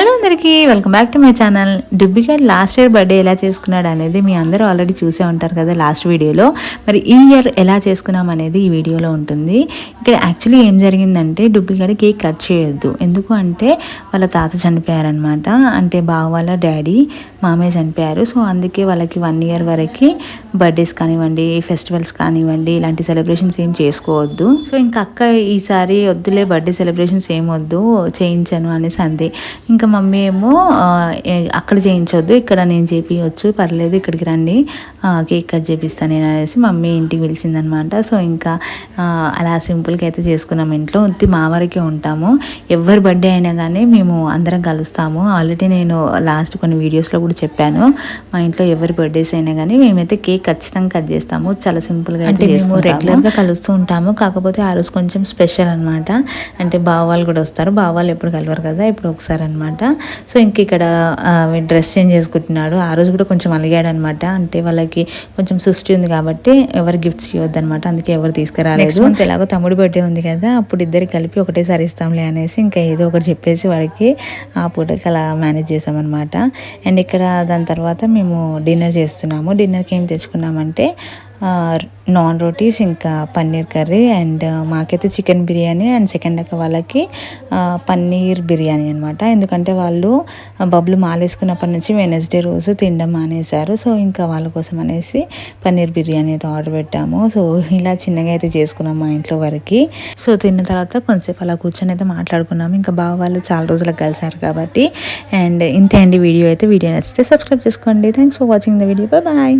Hello అందరికీ welcome back to my channel. Duplicate last year birthday ఎలా చేసుకున్నాడు అనేది మీ అందరూ ఆల్రెడీ చూసే ఉంటారు కదా లాస్ట్ వీడియోలో. మరి ఈ ఇయర్ ఎలా చేసుకున్నాం అనేది ఈ వీడియోలో ఉంటుంది. ఇక్కడ యాక్చువల్లీ ఏం జరిగిందంటే డూప్లికేట్ కేక్ కట్ చేయొద్దు. ఎందుకు అంటే వాళ్ళ తాత చనిపోయారనమాట అంటే బావ వాళ్ళ డాడీ మామయ్య చనిపోయారు. సో అందుకే వాళ్ళకి వన్ ఇయర్ వరకు బర్త్డేస్ కానివ్వండి ఫెస్టివల్స్ కానివ్వండి ఇలాంటి సెలబ్రేషన్స్ ఏం చేసుకోవద్దు. సో ఇంకా అక్క ఈసారి వద్దులే బర్త్డే సెలబ్రేషన్స్ ఏం వద్దు చేయించాను అనేసి అంది. ఇంకా మమ్మీ ఏమో అక్కడ చేయించొద్దు ఇక్కడ నేను చేపించవచ్చు పర్లేదు ఇక్కడికి రండి కేక్ కట్ చేపిస్తాను నేను అనేసి మమ్మీ ఇంటికి పిలిచిందనమాట. సో ఇంకా అలా సింపుల్గా అయితే చేసుకున్నాం. ఇంట్లో ఉత్తి మా వరకే ఉంటాము. ఎవరి బర్త్డే అయినా కానీ మేము అందరం కలుస్తాము. ఆల్రెడీ నేను లాస్ట్ కొన్ని వీడియోస్లో కూడా చెప్పాను. మా ఇంట్లో ఎవరి బర్త్డేస్ అయినా కానీ మేమైతే కేక్ ఖచ్చితంగా కట్ చేస్తాము. చాలా సింపుల్గా అంటే మేము రెగ్యులర్గా కలుస్తూ ఉంటాము. కాకపోతే ఆ రోజు కొంచెం స్పెషల్ అనమాట అంటే బావాలు కూడా వస్తారు. బావాలు ఎప్పుడు కలవరు కదా ఇప్పుడు ఒకసారి అనమాట సో ఇంక ఇక్కడ డ్రెస్ చేంజ్ చేసుకుంటున్నాడు. ఆ రోజు కూడా కొంచెం అలిగాడు అనమాట అంటే వాళ్ళకి కొంచెం సృష్టి ఉంది కాబట్టి ఎవరు గిఫ్ట్స్ ఇవ్వద్దు అనమాట అందుకే ఎవరు తీసుకురాలేదు. ఎలాగో తమ్ముడు బర్త్డే ఉంది కదా అప్పుడు ఇద్దరు కలిపి ఒకటేసారి ఇస్తాంలే అనేసి ఇంకా ఏదో ఒకటి చెప్పేసి వాడికి ఆ పూటకి అలా మేనేజ్ చేసామన్నమాట. అండ్ ఇక్కడ దాని తర్వాత మేము డిన్నర్ చేస్తున్నాము. డిన్నర్కి ఏం తెచ్చుకున్నామంటే నాన్ రోటీస్ ఇంకా పన్నీర్ కర్రీ అండ్ మాకైతే చికెన్ బిర్యానీ అండ్ సెకండ్ అక్క వాళ్ళకి పన్నీర్ బిర్యానీ అనమాట ఎందుకంటే వాళ్ళు బబ్బులు మాలేసుకున్నప్పటి నుంచి వెనస్డే రోజు తినడం మానేశారు. సో ఇంకా వాళ్ళ కోసం అనేసి పన్నీర్ బిర్యానీ అయితే ఆర్డర్ పెట్టాము. సో ఇలా చిన్నగా అయితే చేసుకున్నాం మా ఇంట్లో వరకు. సో తిన్న తర్వాత కొంతసేపు అలా కూర్చొని అయితే మాట్లాడుకున్నాము. ఇంకా బావ వాళ్ళు చాలా రోజులకు కలిశారు కాబట్టి. అండ్ ఇంతే అండి వీడియో అయితే. వీడియో నచ్చితే సబ్స్క్రైబ్ చేసుకోండి. Thanks for watching the video bye